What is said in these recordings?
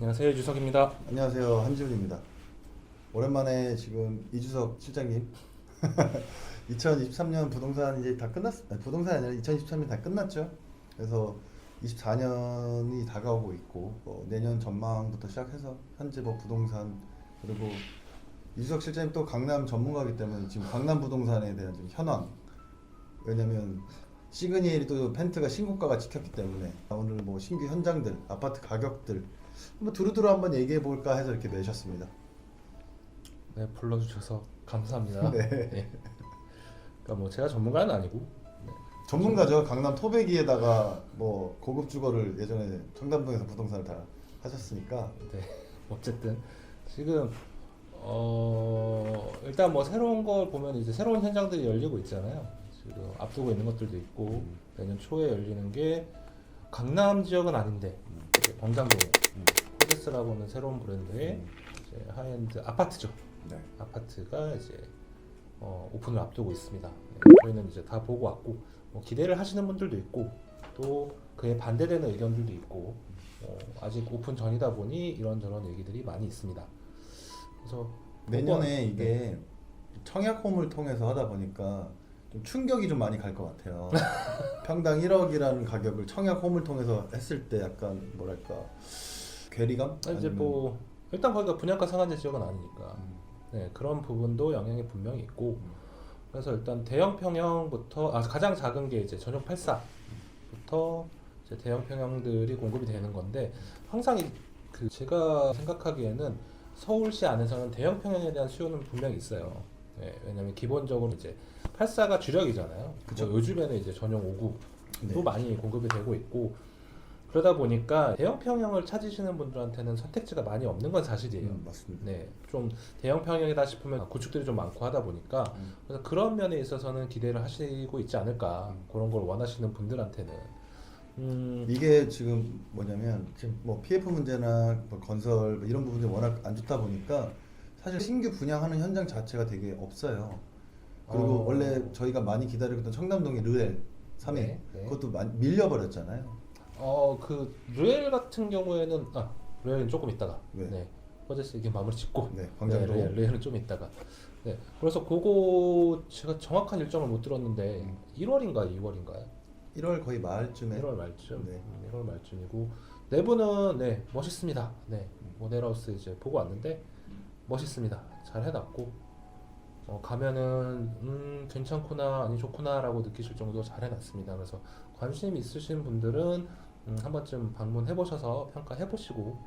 안녕하세요 유석입니다. 안녕하세요 한지훈입니다. 오랜만에 지금 이주석 실장님 2023년 부동산 이제 다 끝났 아니, 부동산이 아니라 2023년 다 끝났죠. 그래서 24년이 다가오고 있고 뭐 내년 전망부터 시작해서 현재 뭐 부동산 그리고 이주석 실장님 또 강남 전문가이기 때문에 지금 강남 부동산에 대한 좀 현황 왜냐면 시그니엘이 또 펜트가 신고가가 찍혔기 때문에 오늘 뭐 신규 현장들 아파트 가격들 한번 두루두루 한번 얘기해 볼까 해서 이렇게 내셨습니다. 네 불러주셔서 감사합니다. 네. 그러니까 뭐 제가 전문가는 아니고 네. 전문가죠. 강남 토백이에다가 뭐 고급 주거를 예전에 청담동에서 부동산을 다 하셨으니까 네. 어쨌든 지금 어 일단 뭐 새로운 걸 보면 이제 새로운 현장들이 열리고 있잖아요. 지금 앞두고 있는 것들도 있고 내년 초에 열리는 게 강남 지역은 아닌데 이제 광장동에 코데스라고 하는 새로운 브랜드의 이제 하이엔드 아파트죠. 네. 아파트가 이제 어, 오픈을 앞두고 있습니다. 네, 저희는 이제 다 보고 왔고 뭐 기대를 하시는 분들도 있고 또 그에 반대되는 의견들도 있고 어, 아직 오픈 전이다 보니 이런저런 얘기들이 많이 있습니다. 그래서 내년에 이게 청약홈을 통해서 하다 보니까 좀 충격이 좀 많이 갈 것 같아요. 평당 1억이라는 가격을 청약 홈을 통해서 했을 때 약간 뭐랄까 괴리감? 아니, 이제 아니면- 뭐 일단 거기가 분양가 상한제 지역은 아니니까 음. 네, 그런 부분도 영향이 분명히 있고 음. 그래서 일단 대형 평형부터 아, 가장 작은 게 이제 전용 84부터 이제 대형 평형들이 공급이 되는 건데 항상 이- 그 제가 생각하기에는 서울시 안에서는 대형 평형에 대한 수요는 분명히 있어요. 네, 왜냐면 기본적으로 이제 84가 주력이잖아요. 그쵸. 뭐 요즘에는 이제 전용 59도 네. 많이 공급이 되고 있고 그러다 보니까 대형 평형을 찾으시는 분들한테는 선택지가 많이 없는 건 사실이에요. 음, 맞습니다. 네, 좀 대형 평형이다 싶으면 구축들이 좀 많고 하다 보니까 음. 그래서 그런 면에 있어서는 기대를 하시고 있지 않을까 그런 걸 원하시는 분들한테는 음, 이게 지금 뭐냐면 지금 뭐 PF 문제나 뭐 건설 뭐 이런 부분이 워낙 안 좋다 보니까 사실 신규 분양하는 현장 자체가 되게 없어요. 그리고 어. 원래 저희가 많이 기다리고 있던 청담동의 르엘 3회 네, 네. 그것도 많이 밀려버렸잖아요. 어 그 르엘 같은 경우에는 아 르엘은 조금 있다가 네. 네, 허제스 이게 마무리 짓고 네, 광장도. 네, 르엘, 르엘은 좀 있다가 네 그래서 그거 제가 정확한 일정을 못 들었는데 음. 1월인가 2월인가요? 1월 거의 말쯤에 1월 말쯤. 네. 음, 1월 말쯤이고 내부는 네 멋있습니다. 네 모델하우스 이제 보고 왔는데 멋있습니다. 잘 해놨고 어, 가면은 음 괜찮구나 아니 좋구나라고 느끼실 정도로 잘 해놨습니다. 그래서 관심 있으신 분들은 음, 한 번쯤 방문해 보셔서 평가해 보시고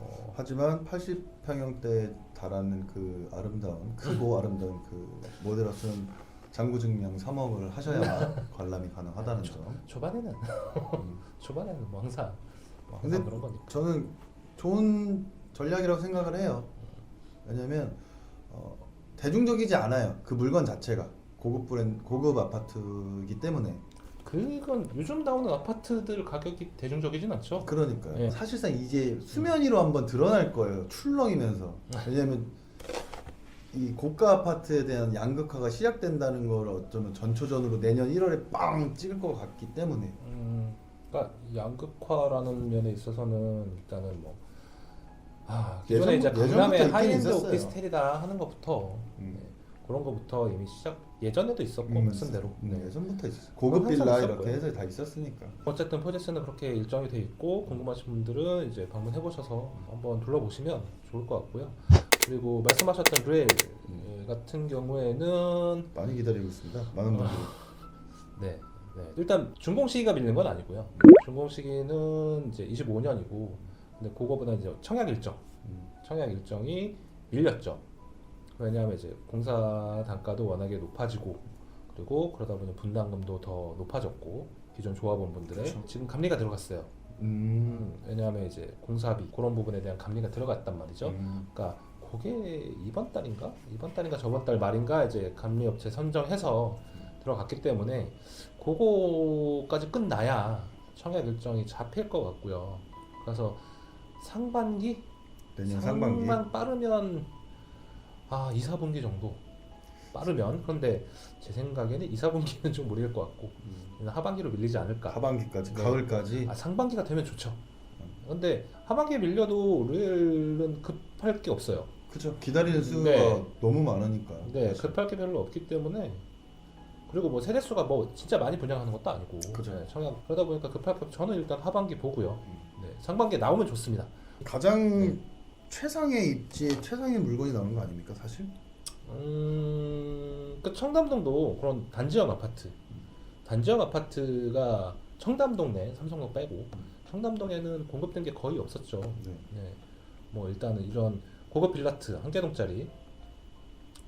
어, 하지만 80평형대에 달하는 그 아름다운 크고 아름다운 그 모델하우스는 장구 증명 3억을 하셔야만 관람이 가능하다는 점. 초반에는 음. 초반에는 뭐 항상 뭐 근데 항상 그런 거니까. 저는 좋은 전략이라고 생각을 해요. 왜냐면 어, 대중적이지 않아요. 그 물건 자체가 고급 브랜드, 고급 아파트이기 때문에. 그건 요즘 나오는 아파트들 가격이 대중적이진 않죠. 그러니까요. 예. 사실상 이제 수면 위로 한번 드러날 거예요. 출렁이면서. 왜냐면 이 고가 아파트에 대한 양극화가 시작된다는 걸 어쩌면 전초전으로 내년 1월에 빵 찍을 것 같기 때문에. 음, 그러니까 양극화라는 면에 있어서는 일단은 뭐 아, 기존에 이제 예전부터 있긴 하이엔드 있었어요. 오피스텔이다 하는 것부터 음. 네, 그런 것부터 이미 시작 예전에도 있었고 음, 말씀대로 음, 네. 예전부터 있었어요. 고급 항상 빌라 있었고요. 이렇게 해서 다 있었으니까. 어쨌든 포제스는 그렇게 일정이 돼 있고 궁금하신 분들은 이제 방문해 보셔서 한번 둘러보시면 좋을 것 같고요. 그리고 말씀하셨던 르엘 음. 같은 경우에는 많이 기다리고 있습니다. 많은 분들이. 네, 네. 일단 준공 시기가 밀린 건 아니고요. 준공 시기는 이제 25년이고, 근데 그거보다 이제 청약 일정, 음. 청약 일정이 밀렸죠. 왜냐하면 이제 공사 단가도 워낙에 높아지고, 그리고 그러다 보니 분담금도 더 높아졌고, 기존 조합원분들의 그쵸. 지금 감리가 들어갔어요. 음. 음, 왜냐하면 이제 공사비 그런 부분에 대한 감리가 들어갔단 말이죠. 음. 그러니까 그게 이번 달인가 이번 달인가 저번 달 말인가 이제 감리 업체 선정해서 들어갔기 때문에 그거까지 끝나야 청약 일정이 잡힐 것 같고요. 그래서 상반기 내년 상반기. 상반 빠르면 아 2, 4분기 정도 빠르면 그런데 제 생각에는 2, 4분기는 좀 무리일 것 같고 음. 하반기로 밀리지 않을까. 하반기까지, 네. 가을까지. 아, 상반기가 되면 좋죠. 근데 하반기에 밀려도 루엘은 급할 게 없어요. 그죠. 기다리는 수가 네. 너무 많으니까. 네, 급할 게 별로 없기 때문에 그리고 뭐 세대수가 뭐 진짜 많이 분양하는 것도 아니고 그죠. 네, 청약 그러다 보니까 급할 게 없- 저는 일단 하반기 보고요. 음. 네, 상반기에 나오면 좋습니다. 가장 네. 최상의 입지에 최상의 물건이 나오는 거 아닙니까 사실? 음, 그 청담동도 그런 단지형 아파트, 단지형 아파트가 청담동 내 삼성동 빼고 청담동에는 공급된 게 거의 없었죠. 네. 네, 뭐 일단은 이런 고급 빌라트 한 개동짜리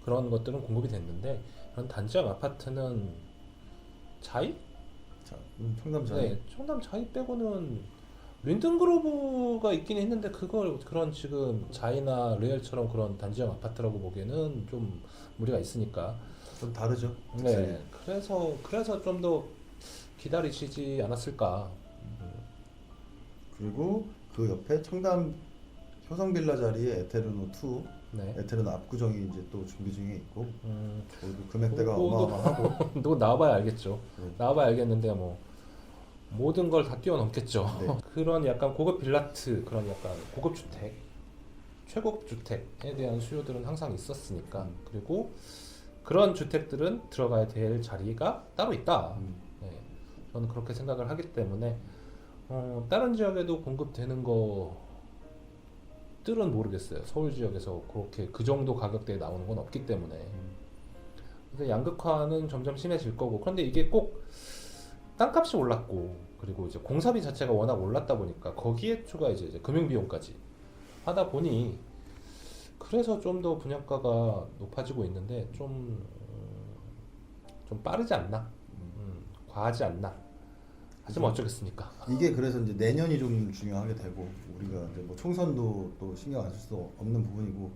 그런 것들은 공급이 됐는데 그런 단지형 아파트는 자이? 자, 음, 청담자. 네, 청담 자이 빼고는 린든그로브가 있긴 했는데 그걸 그런 지금 자이나 레알처럼 그런 단지형 아파트라고 보기에는 좀 무리가 있으니까 좀 다르죠. 네, 그래서 그래서 좀 더 기다리시지 않았을까. 그리고 그 옆에 청담 효성빌라 자리에 에테르노 2, 네. 에테르노 압구정이 이제 또 준비 중에 있고 음, 그것도 금액대가 그거도- 어마어마하고 너 나와봐야 알겠죠. 네. 나와봐야 알겠는데 뭐 모든 걸 다 뛰어넘겠죠. 네. 그런 약간 고급 빌라트, 그런 약간 고급 주택, 최고급 주택에 대한 수요들은 항상 있었으니까 음. 그리고 그런 주택들은 들어가야 될 자리가 따로 있다. 음, 네, 저는 그렇게 생각을 하기 때문에 어, 다른 지역에도 공급되는 것들은 모르겠어요. 서울 지역에서 그렇게 그 정도 가격대에 나오는 건 없기 때문에 음. 그래서 양극화는 점점 심해질 거고 그런데 이게 꼭 땅값이 올랐고 그리고 이제 공사비 자체가 워낙 올랐다 보니까 거기에 추가 이제, 이제 금융 비용까지 하다 보니 그래서 좀 더 분양가가 높아지고 있는데 좀, 음, 좀 빠르지 않나? 음, 과하지 않나? 하지만 어쩌겠습니까? 이게 그래서 이제 내년이 좀 중요하게 되고 우리가 이제 뭐 총선도 또 신경 안 쓸 수 없는 부분이고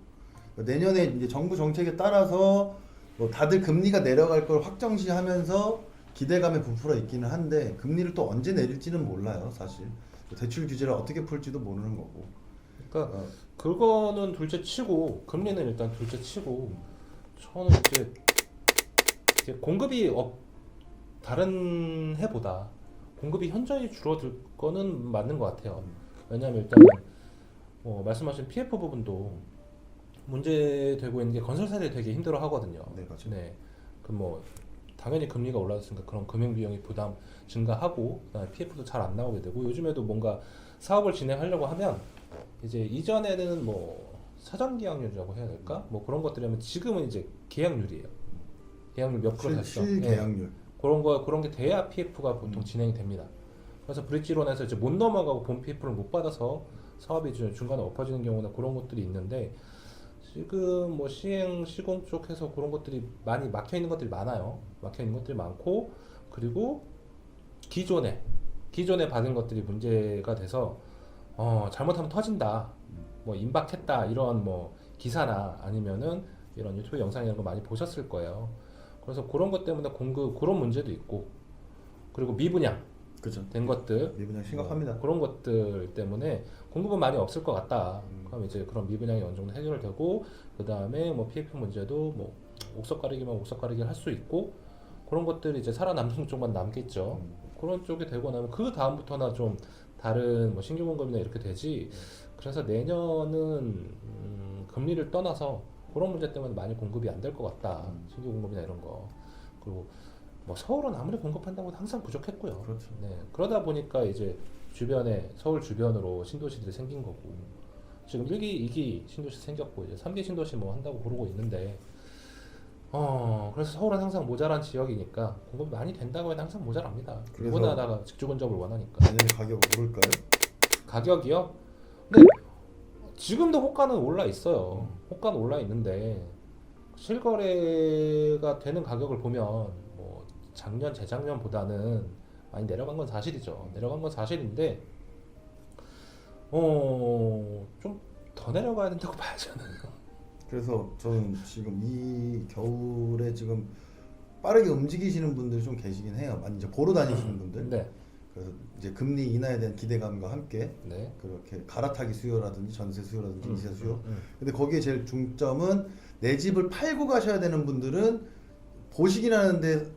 내년에 이제 정부 정책에 따라서 뭐 다들 금리가 내려갈 걸 확정시하면서 기대감에 부풀어 있기는 한데 금리를 또 언제 내릴지는 몰라요 사실. 대출 규제를 어떻게 풀지도 모르는 거고. 그러니까 어, 그거는 둘째 치고 금리는 일단 둘째 치고 저는 이제, 이제 공급이 업 다른 해보다 공급이 현저히 줄어들 거는 맞는 것 같아요. 왜냐하면 일단 뭐 말씀하신 PF 부분도 문제되고 있는 게 건설사들이 되게 힘들어 하거든요. 네, 맞아요. 네. 그뭐 당연히 금리가 올랐으니까 그런 금융 비용이 부담 증가하고 그다음에 PF도 잘 안 나오게 되고 요즘에도 뭔가 사업을 진행하려고 하면 이제 이전에는 뭐 사전 계약률이라고 해야 될까? 뭐 그런 것들이면 지금은 이제 계약률이에요. 계약률 몇 프로 실, 됐어? 네. 실계약률 그런 거 그런 게 돼야 PF가 보통 음. 진행이 됩니다. 그래서 브릿지론에서 이제 못 넘어가고 본 PF를 못 받아서 사업이 중- 중간에 엎어지는 경우나 그런 것들이 있는데 지금 뭐 시행 시공 쪽에서 그런 것들이 많이 막혀 있는 것들이 많아요. 막혀 있는 것들이 많고 그리고 기존에 기존에 받은 것들이 문제가 돼서 어 잘못하면 터진다. 뭐 임박했다 이런 뭐 기사나 아니면은 이런 유튜브 영상 이런 거 많이 보셨을 거예요. 그래서 그런 것 때문에 공급 그런 문제도 있고 그리고 미분양 그죠 된 것들 미분양 심각합니다 뭐 그런 것들 때문에 공급은 많이 없을 것 같다. 음. 그럼 이제 그런 미분양이 어느 정도 해결되고 그 다음에 뭐 PF 문제도 뭐 옥석 가리기만 옥석 가리기를 할 수 있고 그런 것들이 이제 살아남는 쪽만 남겠죠. 음. 그런 쪽이 되고 나면 그 다음부터나 좀 다른 뭐 신규 공급이나 이렇게 되지. 그래서 내년은 음, 금리를 떠나서 그런 문제 때문에 많이 공급이 안 될 것 같다. 음. 신규 공급이나 이런 거. 그리고 뭐 서울은 아무리 공급한다고 해도 항상 부족했고요. 그렇죠 네, 그러다 보니까 이제 주변에 서울 주변으로 신도시들이 생긴 거고 지금 1기, 2기 신도시 생겼고 이제 3기 신도시 뭐 한다고 그러고 있는데 어 그래서 서울은 항상 모자란 지역이니까 공급이 많이 된다고 해도 항상 모자랍니다. 그래서- 누구나다가 직주 근접을 원하니까 가격 오를까요? 가격이요? 근데 지금도 호가는 올라 있어요. 음. 호가는 올라 있는데 실거래가 되는 가격을 보면 뭐 작년 재작년보다는 많이 내려간 건 사실이죠. 내려간 건 사실인데 어좀 더 내려가야 된다고 봐야죠. 그래서 저는 지금 이 겨울에 지금 빠르게 움직이시는 분들이 좀 계시긴 해요. 많이 이제 보러 다니시는 분들. 네, 그래서 이제 금리 인하에 대한 기대감과 함께 네. 그렇게 갈아타기 수요라든지 전세 수요라든지 음, 이세 수요. 음, 근데 거기에 제일 중점은 내 집을 팔고 가셔야 되는 분들은 보시긴 하는데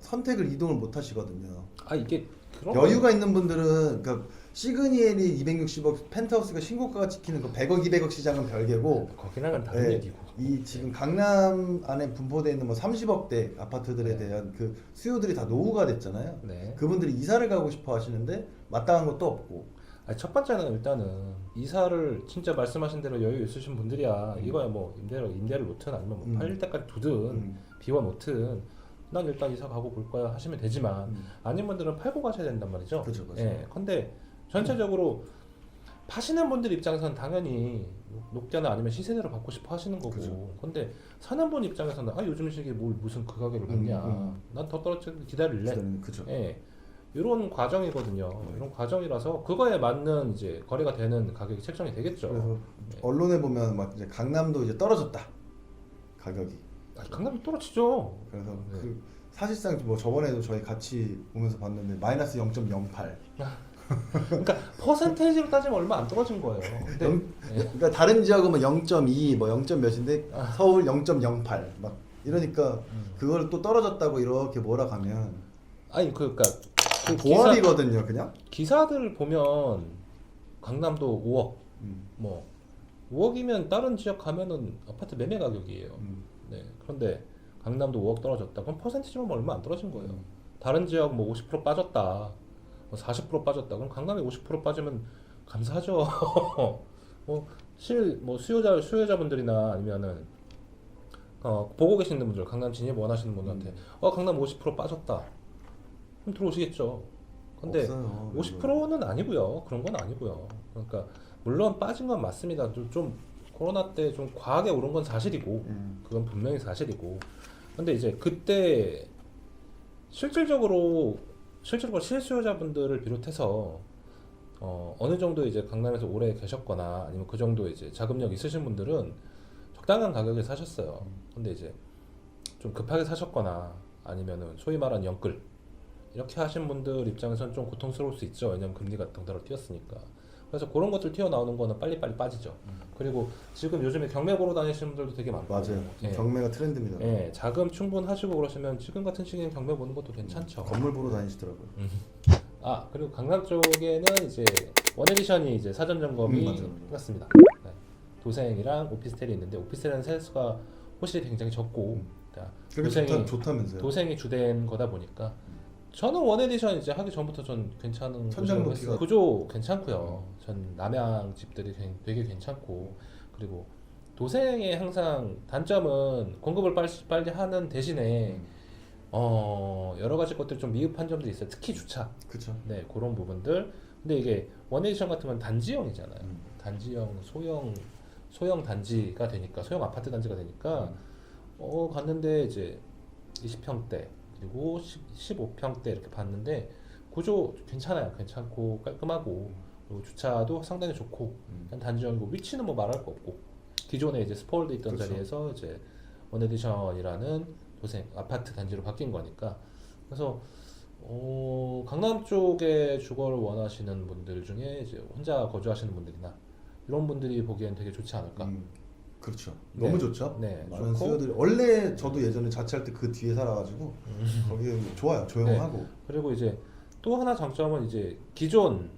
선택을 이동을 못 하시거든요. 아 이게 여유가 있는 분들은 그러니까 시그니엘이 260억 펜트하우스가 신고가가 지키는 그 100억 200억 시장은 별개고 거기랑은 다른 네, 얘기고. 이 지금 강남 안에 분포되어 있는 뭐 30억대 아파트들에 네. 대한 그 수요들이 다 노후가 됐잖아요. 네. 그분들이 이사를 가고 싶어 하시는데 마땅한 것도 없고 아니, 첫 번째는 일단은 이사를 진짜 말씀하신 대로 여유 있으신 분들이야 음. 이거야 뭐 임대를 임대를 놓든 아니면 뭐 음. 팔릴 때까지 두든 음. 비워 놓든 난 일단 이사 가고 볼 거야 하시면 되지만 음. 아닌 분들은 팔고 가셔야 된단 말이죠. 그죠, 그죠. 예. 근데 전체적으로 파시는 분들 입장에서는 당연히 높게나 아니면 시세대로 받고 싶어 하시는 거고. 그죠. 근데 사는 분 입장에서는 아 요즘 시기에 뭘 무슨 그 가격을 받냐. 음, 음. 난더 떨어져 기다릴래. 기다리는 그죠. 예. 이런 과정이거든요. 네. 이런 과정이라서 그거에 맞는 이제 거래가 되는 가격이 책정이 되겠죠. 그래서 네. 언론에 보면 막 이제 강남도 이제 떨어졌다 가격이. 아, 강남이 떨어지죠. 그래서 네. 그 사실상 뭐 저번에도 저희 같이 보면서 봤는데 마이너스 0.08. 그러니까 퍼센테이지로 따지면 얼마 안 떨어진 거예요. 근데 영- 예. 그러니까 다른 지역은 뭐 0.2, 뭐 0. 몇인데 아. 서울 0.08. 막 이러니까 음. 그걸 또 떨어졌다고 이렇게 몰아가면 아니 그 그러니까 그 기사, 동합이거든요, 그냥. 기사들 보면 강남도 5억 음, 뭐 5억이면 다른 지역 가면은 아파트 매매 가격이에요. 음. 네. 그런데 강남도 5억 떨어졌다. 그럼 퍼센티지만 얼마 안 떨어진 거예요. 음. 다른 지역 뭐 50% 빠졌다. 뭐40% 빠졌다. 그럼 강남이 50% 빠지면 감사하죠. 뭐 실 뭐 수요자 수요자분들이나 아니면은 어 보고 계시는 분들 강남 진입 원하시는 분들한테 음. 어 강남 50% 빠졌다. 그럼 들어오시겠죠. 근데 없어요. 50%는 아니고요. 그런 건 아니고요. 그러니까 물론 빠진 건 맞습니다. 좀, 좀 코로나 때 좀 과하게 오른 건 사실이고 음. 그건 분명히 사실이고. 근데 이제 그때 실질적으로 실질적으로 실수요자분들을 비롯해서 어, 어느 정도 이제 강남에서 오래 계셨거나 아니면 그 정도 이제 자금력 있으신 분들은 적당한 가격에 사셨어요. 근데 이제 좀 급하게 사셨거나 아니면은 소위 말하는 영끌 이렇게 하신 분들 입장에서는 좀 고통스러울 수 있죠. 왜냐면 금리가 덩달아 뛰었으니까. 그래서 그런 것들 튀어나오는 거는 빨리빨리 빠지죠. 그리고 지금 요즘에 경매 보러 다니시는 분들도 되게 많고. 맞아요. 예. 경매가 트렌드입니다. 예, 자금 충분하시고 그러시면 지금 같은 시기엔 경매 보는 것도 괜찮죠. 건물 보러 다니시더라고요. 아 그리고 강남 쪽에는 이제 원에디션이 이제 사전 점검이 음, 맞아요, 맞아요. 끝났습니다. 네. 도생이랑 오피스텔이 있는데 오피스텔은 세수가 호실이 굉장히 적고 음. 그러니까 그게 도생이 좋다, 좋다면서요? 도생이 주된 거다 보니까 저는 원 에디션 이제 하기 전부터 전 괜찮은 천장 구조라고 높이가- 했어요. 구조 괜찮고요. 전 남양 집들이 되게- 되게 괜찮고 그리고 도생의 항상 단점은 공급을 빨리, 빨리 하는 대신에 음. 어 여러 가지 것들 좀 미흡한 점들이 있어요. 특히 주차. 그쵸. 네 그런 부분들. 근데 이게 원 에디션 같으면 단지형이잖아요. 음. 단지형 소형 소형 단지가 되니까 소형 아파트 단지가 되니까 음. 어 갔는데 이제 20평대 그리고 10, 15평대 이렇게 봤는데 구조 괜찮아요. 괜찮고 깔끔하고 그리고 주차도 상당히 좋고 음. 단지형이고 위치는 뭐 말할 거 없고 기존에 이제 스포일드 있던 그렇죠. 자리에서 이제 원에디션이라는 도생 아파트 단지로 바뀐 거니까 그래서 어, 강남 쪽에 주거를 원하시는 분들 중에 이제 혼자 거주하시는 분들이나 이런 분들이 보기엔 되게 좋지 않을까. 음. 그렇죠. 네. 너무 좋죠. 네, 많은 좋고. 수요들이 원래 저도 예전에 자취할 때 그 뒤에 살아가지고 음. 거기 좋아요. 조용하고. 그리고 이제 또 하나 장점은 이제 기존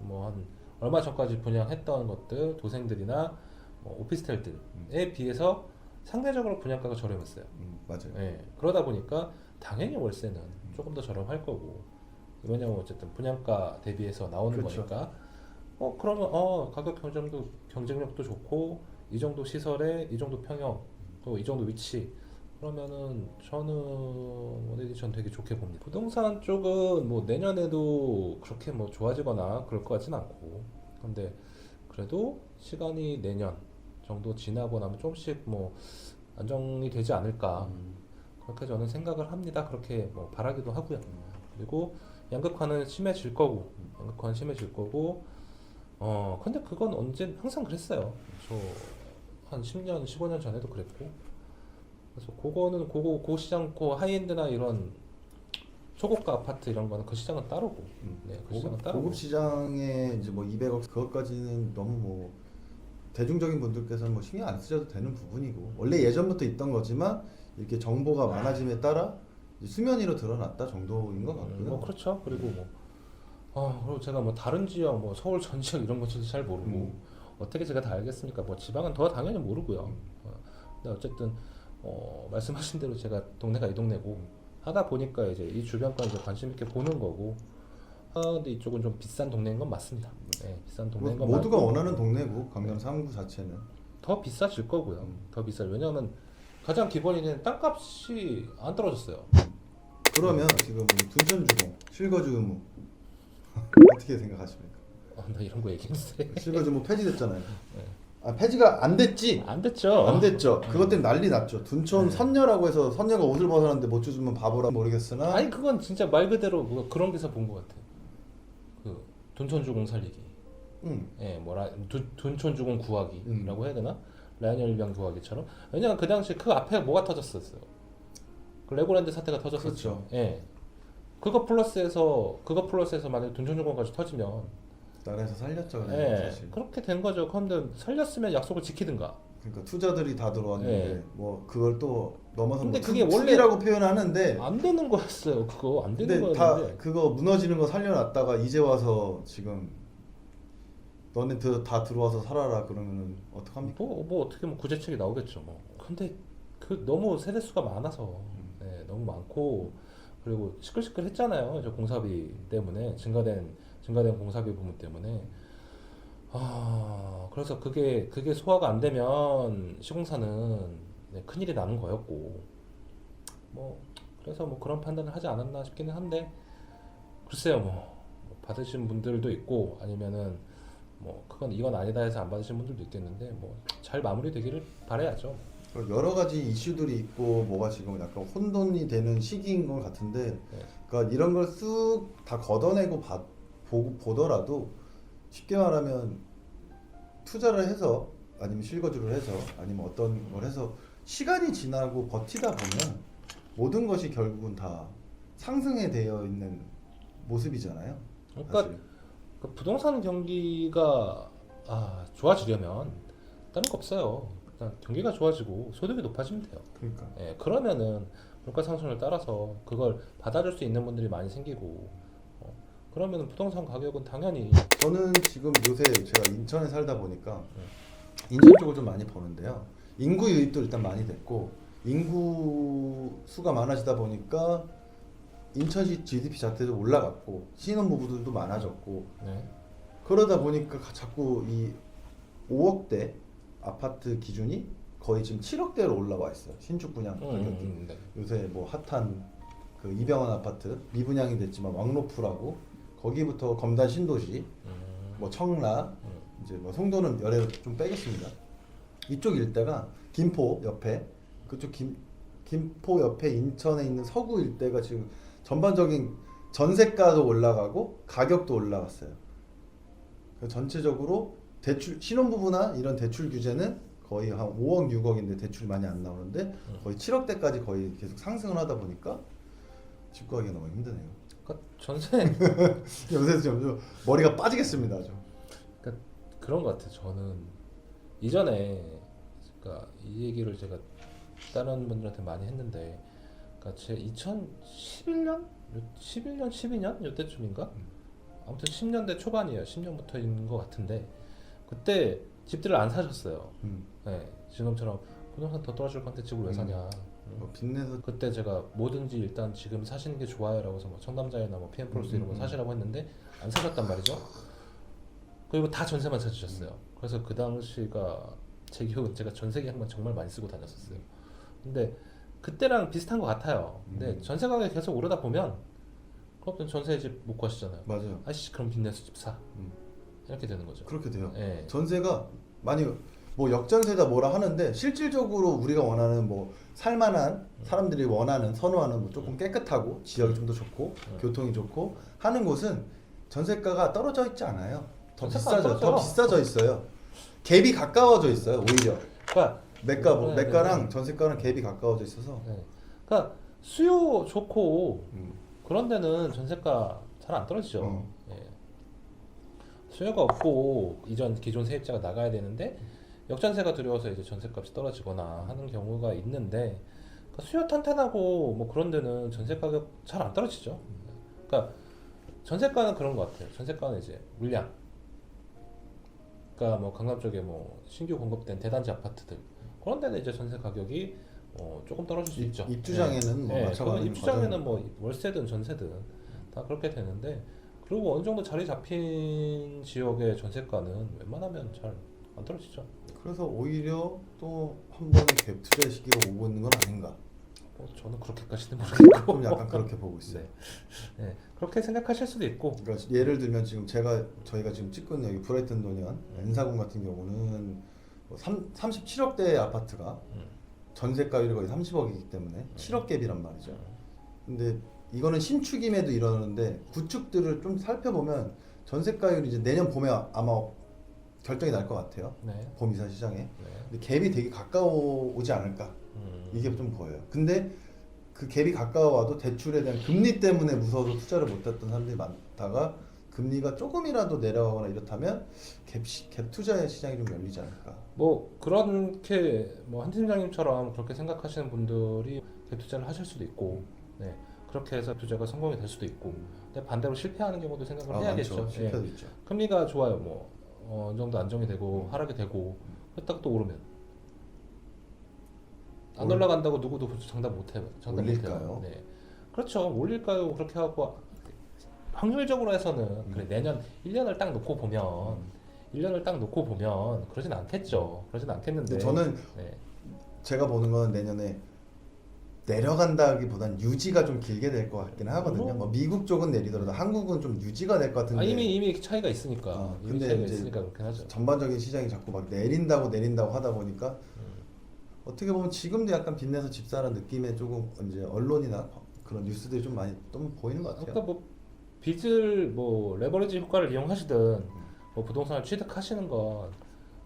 뭐 한 얼마 전까지 분양했던 것들 도생들이나 뭐 오피스텔들에 비해서 상대적으로 분양가가 저렴했어요. 음, 맞아요. 예, 그러다 보니까 당연히 월세는 조금 더 저렴할 거고 왜냐면 어쨌든 분양가 대비해서 나오는 그렇죠. 거니까 어 그러면 어 가격 경쟁도 경쟁력도 좋고 이 정도 시설에 이 정도 평형 또 이 정도 위치 그러면은 저는 원에디션 되게 좋게 봅니다. 부동산 쪽은 뭐 내년에도 그렇게 뭐 좋아지거나 그럴 것 같진 않고 근데 그래도 시간이 내년 정도 지나고 나면 조금씩 뭐 안정이 되지 않을까 음. 그렇게 저는 생각을 합니다. 그렇게 뭐 바라기도 하고요. 그리고 양극화는 심해질 거고, 양극화는 심해질 거고, 어, 근데 그건 언제 항상 그랬어요. 저 한 10년, 15년 전에도 그랬고, 그래서 그거는 그거 그 시장, 그 하이엔드나 이런 초고가 아파트 이런 거는 그 시장은 따르고, 음. 네, 그 시장은 고급, 따르고. 고급 시장에 이제 뭐 200억 그것까지는 너무 뭐 대중적인 분들께서는 뭐 신경 안 쓰셔도 되는 부분이고 원래 예전부터 있던 거지만 이렇게 정보가 많아짐에 따라 이제 수면 위로 드러났다 정도인 것 같고요. 음, 뭐 그렇죠. 그리고 뭐 아 그리고 제가 뭐 다른 지역 뭐 서울 전 지역 이런 것도 잘 모르고 음. 어떻게 제가 다 알겠습니까? 뭐 지방은 더 당연히 모르고요. 어, 근데 어쨌든 어, 말씀하신 대로 제가 동네가 이 동네고 하다 보니까 이제 이 주변 건 이제 관심 있게 보는 거고. 아 근데 이쪽은 좀 비싼 동네인 건 맞습니다. 네, 비싼 동네인 건 모두가 맞고 원하는 동네고 강남 3구 자체는 더 비싸질 거고요. 음. 더 비쌀. 왜냐하면 가장 기본이는 땅값이 안 떨어졌어요. 그러면 지금 둔천주공 실거주 의무 어떻게 생각하십니까? 아, 나 이런 거 얘기했는데 실거주 의무 폐지됐잖아요. 네. 아 폐지가 안 됐지. 안 됐죠. 안 됐죠. 그것 때문에 난리 났죠. 둔천 네. 선녀라고 해서 선녀가 옷을 벗었는데 못 주면 바보라 모르겠으나 아니 그건 진짜 말 그대로 뭐 그런 기사 본 것 같아. 그 둔촌 주공 살리기. 응. 예, 뭐라 둔, 둔촌 주공 구하기라고 음. 해야 되나? 라이언 일병 구하기처럼. 왜냐면 그 당시 그 앞에 뭐가 터졌었어요. 그 레고랜드 사태가 터졌었죠. 그렇죠. 예. 그거 플러스해서 그거 플러스해서 만약 둔촌 주공까지 터지면 나라에서 살렸죠. 그냥 예, 사실. 그렇게 된 거죠. 그런데 살렸으면 약속을 지키든가. 그러니까 투자들이 다 들어왔는데 네. 뭐 그걸 또 넘어서 근데 뭐 그게 투- 원래- 투기라고 표현하는데 안 되는 거였어요. 그거 안 되는 근데 다 거였는데. 그거 무너지는 거 살려놨다가 이제 와서 지금 너네 들- 다 들어와서 살아라 그러면은 어떡합니까? 뭐, 뭐 어떻게 뭐 구제책이 나오겠죠. 뭐. 근데 그 너무 세대 수가 많아서 네, 너무 많고 그리고 시끌시끌했잖아요. 저 공사비 때문에 증가된 증가된 공사비 부분 때문에 아 그래서 그게 그게 소화가 안 되면 시공사는 네, 큰일이 나는 거였고 뭐 그래서 뭐 그런 판단을 하지 않았나 싶기는 한데 글쎄요 뭐, 뭐 받으신 분들도 있고 아니면은 뭐 그건 이건 아니다 해서 안 받으신 분들도 있겠는데 뭐 잘 마무리되기를 바라야죠. 여러 가지 이슈들이 있고 뭐가 지금 약간 혼돈이 되는 시기인 것 같은데 네. 그러니까 이런 걸 쑥 다 걷어내고 봐, 보, 보더라도 쉽게 말하면 투자를 해서 아니면 실거주를 해서 아니면 어떤 걸 해서 시간이 지나고 버티다 보면 모든 것이 결국은 다 상승에 되어 있는 모습이잖아요. 그러니까 사실. 그 부동산 경기가 아, 좋아지려면 다른 거 없어요. 그냥 경기가 좋아지고 소득이 높아지면 돼요. 그러니까 예, 그러면은 물가 상승을 따라서 그걸 받아줄 수 있는 분들이 많이 생기고 어, 그러면 부동산 가격은 당연히 저는 지금 요새 제가 인천에 살다 보니까 네. 인천 쪽을 좀 많이 보는데요. 인구 유입도 일단 많이 됐고 인구 수가 많아지다 보니까 인천시 GDP 자체도 올라갔고 신혼부부들도 많아졌고 네. 그러다 보니까 가- 자꾸 이 5억대 아파트 기준이 거의 지금 7억대로 올라와 있어요. 신축 분양 음, 가격이. 음, 네. 요새 뭐 핫한 그 이병헌 아파트 미분양이 됐지만 왕로프라고 거기부터 검단 신도시 음, 뭐 청라 음. 이제 뭐 송도는 열애로 좀 빼겠습니다. 이쪽 일대가 김포 옆에 그쪽 김 김포 옆에 인천에 있는 서구 일대가 지금 전반적인 전세가도 올라가고 가격도 올라갔어요. 전체적으로 대출 신혼부부나 이런 대출 규제는 거의 한 5억 6억인데 대출 많이 안 나오는데 거의 7억대까지 거의 계속 상승을 하다 보니까 집 구하기가 너무 힘드네요. 그러니까 전세 요새 좀, 좀 머리가 빠지겠습니다. 좀. 그러니까 그런 것 같아요. 저는 이전에 그러니까 이 얘기를 제가 다른 분들한테 많이 했는데, 그러니까 제 2011년, 11년, 12년 이때쯤인가? 아무튼 10년대 초반이에요. 10년부터인 것 같은데 그때 집들을 안 사셨어요. 음. 네, 지금처럼 부동산 더 떨어질 건데 집을 왜 음. 사냐? 뭐 빚내서 그때 제가 뭐든지 일단 지금 사시는 게 좋아요라고 해서 뭐 청담자이나 뭐 PM 플러스 이런 거 음, 음, 음. 사시라고 했는데 안 사셨단 말이죠. 그리고 다 전세만 사주셨어요. 그래서 그 당시가 제 기억은 제가 전세 계약만 정말 많이 쓰고 다녔었어요. 근데 그때랑 비슷한 것 같아요. 근데 음. 전세 가격이 계속 오르다 보면 그럼 전세 집못 구하시잖아요. 맞아요. 아씨 그럼 빚내서 집 사. 음. 이렇게 되는 거죠. 그렇게 돼요. 예. 전세가 많이 뭐 역전세다 뭐라 하는데 실질적으로 우리가 원하는 뭐 살만한 사람들이 원하는 선호하는 뭐 조금 깨끗하고 지역이 좀 더 좋고 음. 교통이 좋고 하는 곳은 전세가가 떨어져 있지 않아요. 더 전세가 비싸져, 더 떨어져. 비싸져 있어요. 갭이 가까워져 있어요. 오히려 그러니까 매가 네, 네, 매가랑 네. 전세가랑 갭이 가까워져 있어서 네. 그러니까 수요 좋고 음. 그런 데는 전세가 잘 안 떨어지죠. 어. 예. 수요가 없고 이전 기존 세입자가 나가야 되는데 역전세가 들어와서 이제 전세값이 떨어지거나 하는 경우가 있는데 그러니까 수요 탄탄하고 뭐 그런 데는 전세 가격 잘 안 떨어지죠. 그러니까 전세가는 그런 것 같아요. 전세가는 이제 물량. 그러니까 뭐 강남 쪽에 뭐 신규 공급된 대단지 아파트들 그런 데는 이제 전세 가격이 어, 조금 떨어질 수 입- 있죠. 입주장에는 뭐 네, 그건 입주장에는 과정이- 뭐 월세든 전세든 다 그렇게 되는데 그리고 어느 정도 자리 잡힌 지역의 전세가는 웬만하면 잘 안 떨어지죠. 그래서 오히려 또 한 번의 갭 투자 시기가 오고 있는 건 아닌가. 뭐 저는 그렇게까지는 모르겠고 좀 약간 그렇게 보고 있어요. 네. 네, 그렇게 생각하실 수도 있고 그러니까 예를 들면 지금 제가 저희가 지금 찍고 있는 여기 브라이튼 음. N사공 같은 경우는 뭐 3, 37억대 아파트가 음. 전세가율이 거의 30억이기 때문에 7억 갭이란 말이죠. 근데 이거는 신축임에도 이러는데 구축들을 좀 살펴보면 전세가율이 이제 내년 봄에 아마 결정이 날 것 같아요. 네. 봄 이사 시장에. 네. 근데 갭이 되게 가까워 오지 않을까 음. 이게 좀 보여요. 근데 그 갭이 가까워와도 대출에 대한 금리 때문에 무서워서 투자를 못했던 사람들이 많다가 금리가 조금이라도 내려가거나 이렇다면 갭, 시, 갭 투자의 시장이 좀 열리지 않을까. 뭐 그렇게 뭐 한 팀장님처럼 그렇게 생각하시는 분들이 갭 투자를 하실 수도 있고, 네 그렇게 해서 투자가 성공이 될 수도 있고, 근데 반대로 실패하는 경우도 생각을 아, 해야겠죠. 예. 실패도 있죠. 금리가 좋아요, 뭐 어, 어느 정도 안정이 되고 하락이 되고, 그렇다고 또 오르면 안 올- 올라간다고 누구도 장담 못해요. 장담 올릴까요? 못해요. 네, 그렇죠. 올릴까요? 그렇게 하고 확률적으로 해서는 음. 그래 내년 1년을 딱 놓고 보면 1년을 딱 놓고 보면 그러진 않겠죠. 그러진 않겠는데. 근데 저는 네. 제가 보는 건 내년에 내려간다기보단 유지가 좀 길게 될 것 같긴 하거든요. 음. 뭐 미국 쪽은 내리더라도 한국은 좀 유지가 될 것 같은데 아, 이미 이미 차이가 있으니까. 어, 이미 근데 차이가 이제 있으니까 그렇긴 하죠. 전반적인 시장이 자꾸 막 내린다고 내린다고 하다 보니까 음. 어떻게 보면 지금도 약간 빚내서 집 사는 느낌의 조금 이제 언론이나 그런 뉴스들이 좀 많이 좀 보이는 것 같아요. 그러니까 뭐 빚을 뭐 레버리지 효과를 이용하시든 뭐 부동산을 취득하시는 건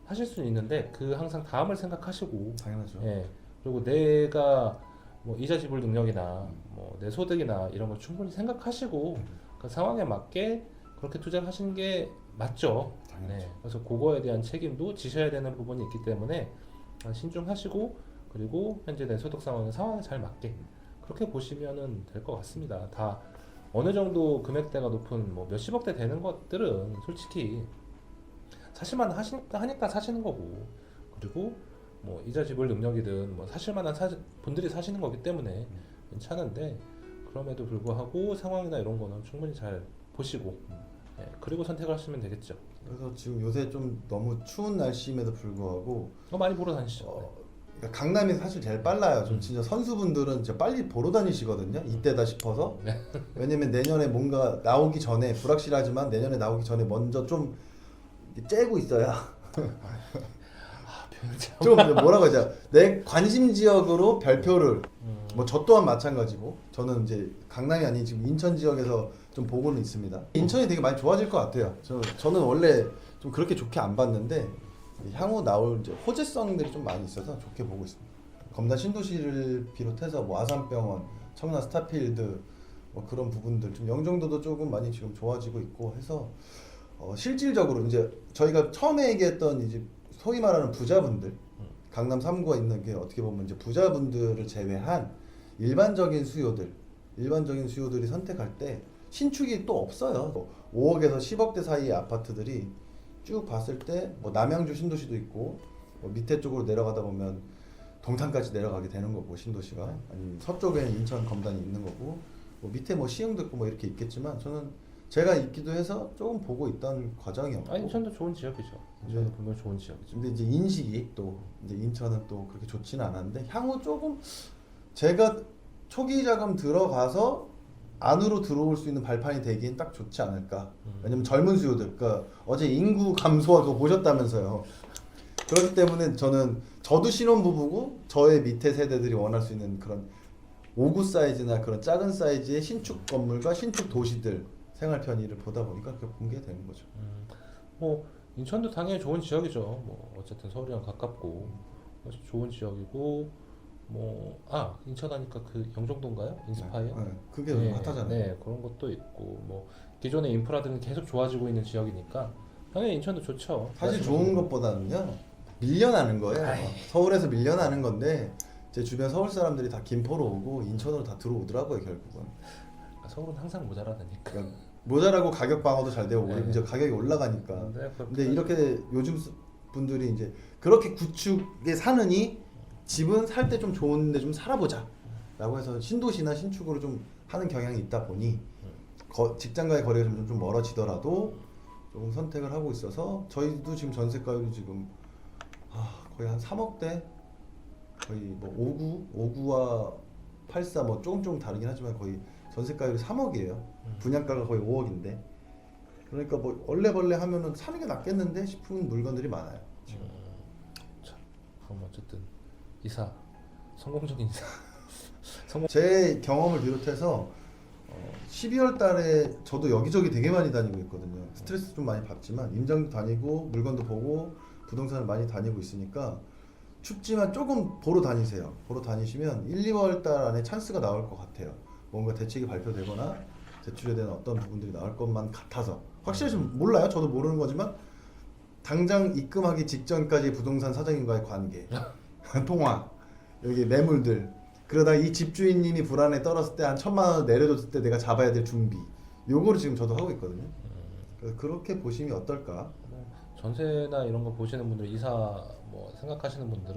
하실 수는 있는데 그 항상 다음을 생각하시고 당연하죠. 예. 그리고 내가 뭐 이자 지불 능력이나 뭐 내 소득이나 이런 걸 충분히 생각하시고 그 상황에 맞게 그렇게 투자를 하시는 게 맞죠. 당연하죠. 네. 그래서 그거에 대한 책임도 지셔야 되는 부분이 있기 때문에 아, 신중하시고 그리고 현재 내 소득 상황에 상황에 잘 맞게 그렇게 보시면은 될 것 같습니다. 다 어느 정도 금액대가 높은 뭐 몇십억대 되는 것들은 솔직히 사실만 하시니까 하니까 사시는 거고 그리고 뭐 이자 지불 능력이든 뭐 사실만한 사, 분들이 사시는 거기 때문에 괜찮은데 그럼에도 불구하고 상황이나 이런 거는 충분히 잘 보시고 예, 그리고 선택을 하시면 되겠죠. 그래서 지금 요새 좀 너무 추운 날씨임에도 불구하고 어, 많이 보러 다니시죠. 어, 그러니까 강남이 사실 제일 빨라요. 좀 음. 진짜 선수분들은 진짜 빨리 보러 다니시거든요. 이때다 싶어서. 네. 왜냐면 내년에 뭔가 나오기 전에 불확실하지만 내년에 나오기 전에 먼저 좀 째고 있어야. 좀 뭐라고 하자 내 관심 지역으로 별표를 음, 뭐저 또한 마찬가지고 저는 이제 강남이 아닌 지금 인천 지역에서 좀 보고는 있습니다. 인천이 되게 많이 좋아질 것 같아요. 저 저는 원래 좀 그렇게 좋게 안 봤는데 향후 나올 이제 호재성들이 좀 많이 있어서 좋게 보고 있습니다. 검단 신도시를 비롯해서 뭐 아산병원, 청라 스타필드 뭐 그런 부분들 좀 영종도도 조금 많이 지금 좋아지고 있고 해서 어, 실질적으로 이제 저희가 처음에 얘기했던 이제 소위 말하는 부자분들 강남 3구가 있는 게 어떻게 보면 이제 부자분들을 제외한 일반적인 수요들 일반적인 수요들이 선택할 때 신축이 또 없어요. 뭐 5억에서 10억대 사이의 아파트들이 쭉 봤을 때 뭐 남양주 신도시도 있고 뭐 밑에 쪽으로 내려가다 보면 동탄까지 내려가게 되는 거고 신도시가 아니 서쪽에는 인천 검단이 있는 거고 뭐 밑에 뭐 시흥도 있고 뭐 이렇게 있겠지만 저는 제가 있기도 해서 조금 보고 있던 과정이었고 아, 인천도 좋은 지역이죠. 인천도 네. 분명 좋은 지역이죠. 근데 이제 인식이 또 이제 인천은 또 그렇게 좋지는 않았는데 향후 조금 제가 초기 자금 들어가서 안으로 들어올 수 있는 발판이 되기엔 딱 좋지 않을까. 음. 왜냐면 젊은 수요들, 그러니까 어제 인구 감소가 그거 보셨다면서요. 그렇기 때문에 저는 저도 신혼 부부고 저의 밑에 세대들이 원할 수 있는 그런 5구 사이즈나 그런 작은 사이즈의 신축 건물과 신축 도시들 생활 편의를 보다 보니까 그렇게 공개되는 거죠. 음, 뭐 인천도 당연히 좋은 지역이죠. 뭐 어쨌든 서울이랑 가깝고 그래서 좋은 지역이고 뭐 아 인천 하니까 그 영종도인가요? 인스파이어? 네, 그게 네, 핫하잖아요. 네 그런 것도 있고 뭐 기존의 인프라들은 계속 좋아지고 있는 지역이니까 당연히 인천도 좋죠. 사실 좋은 것보다는요 밀려나는 거예요. 아이. 서울에서 밀려나는 건데 제 주변 서울 사람들이 다 김포로 오고 인천으로 다 들어오더라고요 결국은. 아, 서울은 항상 모자라다니까. 그러니까 모자라고 가격 방어도 잘 되고 네. 이제 가격이 올라가니까. 네, 근데 이렇게 요즘 수- 분들이 이제 그렇게 구축에 사느니 집은 살 때 좀 좋은데 좀 살아보자라고 해서 신도시나 신축으로 좀 하는 경향이 있다 보니 거- 직장과의 거리가 좀, 좀 멀어지더라도 조금 선택을 하고 있어서 저희도 지금 전세가율이 지금 아, 거의 한 3억대 거의 뭐 59, 59와 84뭐 조금 조금 다르긴 하지만 거의 전세가율이 3억이에요. 분양가가 거의 5억인데 그러니까 뭐 얼레벌레 하면은 사는 게 낫겠는데 싶은 물건들이 많아요. 지금. 자, 그럼 어쨌든 이사 성공적인 이사 성공 제 경험을 비롯해서 어, 12월 달에 저도 여기저기 되게 많이 다니고 있거든요. 스트레스 좀 많이 받지만 임장도 다니고 물건도 보고 부동산을 많이 다니고 있으니까 춥지만 조금 보러 다니세요. 보러 다니시면 1, 2월 달 안에 찬스가 나올 것 같아요. 뭔가 대책이 발표되거나 대출에 대한 어떤 부분들이 나올 것만 같아서 확실히 좀 몰라요. 저도 모르는 거지만 당장 입금하기 직전까지 부동산 사장님과의 관계, 통화, 여기 매물들 그러다 이 집주인님이 불안에 떨었을 때 한 천만 원 내려줬을 때 내가 잡아야 될 준비 요거를 지금 저도 하고 있거든요. 그래서 그렇게 보시면 어떨까? 뭐 전세나 이런 거 보시는 분들 이사 뭐 생각하시는 분들은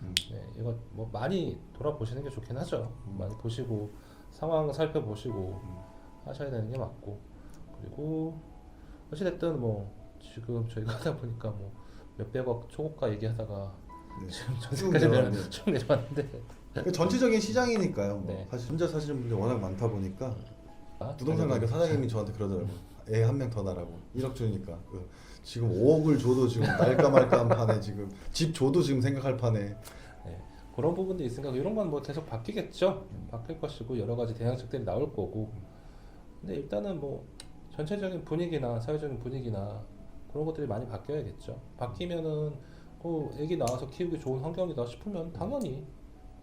음. 네, 이거 뭐 많이 돌아보시는 게 좋긴 하죠. 많이 보시고 상황 살펴보시고 하셔야 되는 게 맞고 그리고 어찌됐든 뭐 지금 저희가 하다 보니까 뭐 몇백억 초고가 얘기하다가 네. 지금 쭉 전세까지 내려 내려왔네요. 쭉 내려왔는데 그 전체적인 시장이니까요. 뭐. 네. 사실 혼자 사시는 분들이 워낙 많다 보니까 아, 부동산 가니까 사장님이 저한테 그러더라고. 애 한 명 더 나라고 1억 주니까 그 지금 5억을 줘도 지금 날까 말까 한 판에 지금 집 줘도 지금 생각할 판에 네, 그런 부분도 있으니까 이런 건 뭐 계속 바뀌겠죠. 바뀔 것이고 여러 가지 대응책들이 나올 거고. 근데 일단은 뭐 전체적인 분위기나 사회적인 분위기나 그런 것들이 많이 바뀌어야겠죠. 바뀌면은 그 애기 나와서 키우기 좋은 환경이다 싶으면 당연히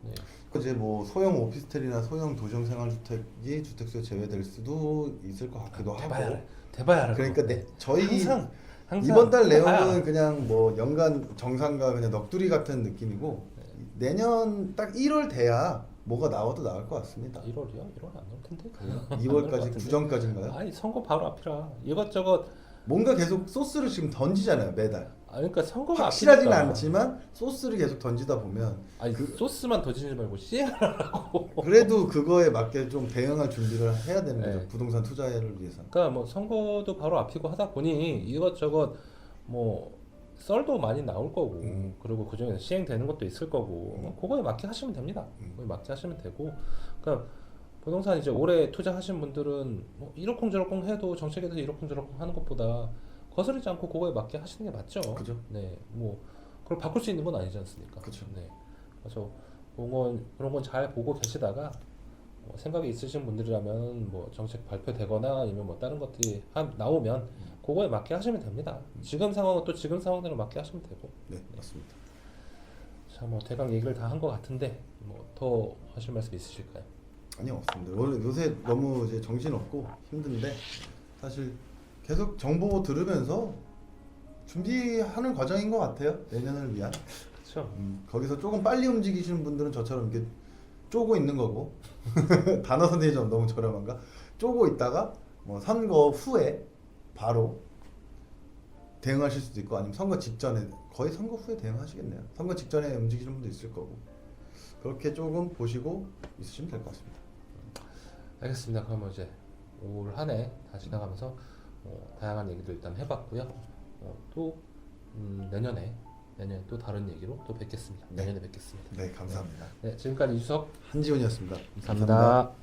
네. 이제 뭐 소형 오피스텔이나 소형 도시형 생활주택이 주택수에 제외될 수도 있을 것 같기도 대봐야 하고 알아. 대봐야. 그러니까. 내, 저희 항상, 항상 이번 달 내용은 알아. 그냥 뭐 연간 정상과 그냥 넋두리 같은 느낌이고 내년 딱 1월 돼야 뭐가 나와도 나올 것 같습니다. 1월이요? 1월 안 나올 텐데. 2월까지 구정까지인가요? 아니 선거 바로 앞이라 이것저것 뭔가 계속 소스를 지금 던지잖아요 매달. 아 그러니까 선거가 확실하지는 앞이니까. 않지만 소스를 계속 던지다 보면 아니 그- 소스만 던지지 말고 씨알하라고. 그래도 그거에 맞게 좀 대응할 준비를 해야 되는 거죠 네. 부동산 투자를 위해서. 그러니까 뭐 선거도 바로 앞이고 하다 보니 이것저것 뭐 썰도 많이 나올 거고 음. 그리고 그 중에 시행되는 것도 있을 거고 음. 뭐 그거에 맞게 하시면 됩니다. 음. 그거에 맞게 하시면 되고 그러니까 부동산 이제 올해 투자하신 분들은 뭐 이러쿵저러쿵 해도 정책에 대해서 이러쿵저러쿵 하는 것보다 거스르지 않고 그거에 맞게 하시는 게 맞죠. 그죠. 네, 뭐 그걸 바꿀 수 있는 건 아니지 않습니까? 그죠. 네, 그래서 그런 건 그런 건 잘 보고 계시다가 뭐 생각이 있으신 분들이라면 뭐 정책 발표되거나 아니면 뭐 다른 것들이 한, 나오면 그거에 맞게 하시면 됩니다. 지금 상황은 또 지금 상황대로 맞게 하시면 되고. 네 맞습니다. 자, 뭐 대강 얘기를 다 한 것 같은데 뭐 더 하실 말씀 있으실까요? 아니요 없습니다. 원래 요새 너무 이제 정신 없고 힘든데 사실 계속 정보 들으면서 준비하는 과정인 것 같아요 내년을 위한. 그렇죠. 음, 거기서 조금 빨리 움직이시는 분들은 저처럼 이렇게 쪼고 있는 거고 단어 선택이 좀 너무 저렴한가? 쪼고 있다가 뭐 선거 후에 바로 대응하실 수도 있고 아니면 선거 직전에 거의 선거 후에 대응하시겠네요. 선거 직전에 움직이시는 분도 있을 거고 그렇게 조금 보시고 있으시면 될 것 같습니다. 알겠습니다. 그러면 이제 올 한해 다 지나가면서 어, 다양한 얘기도 일단 해봤고요. 어, 또 음, 내년에 내년에 또 다른 얘기로 또 뵙겠습니다. 네. 내년에 뵙겠습니다. 네 감사합니다. 네, 지금까지 이수석 한지훈이었습니다. 감사합니다.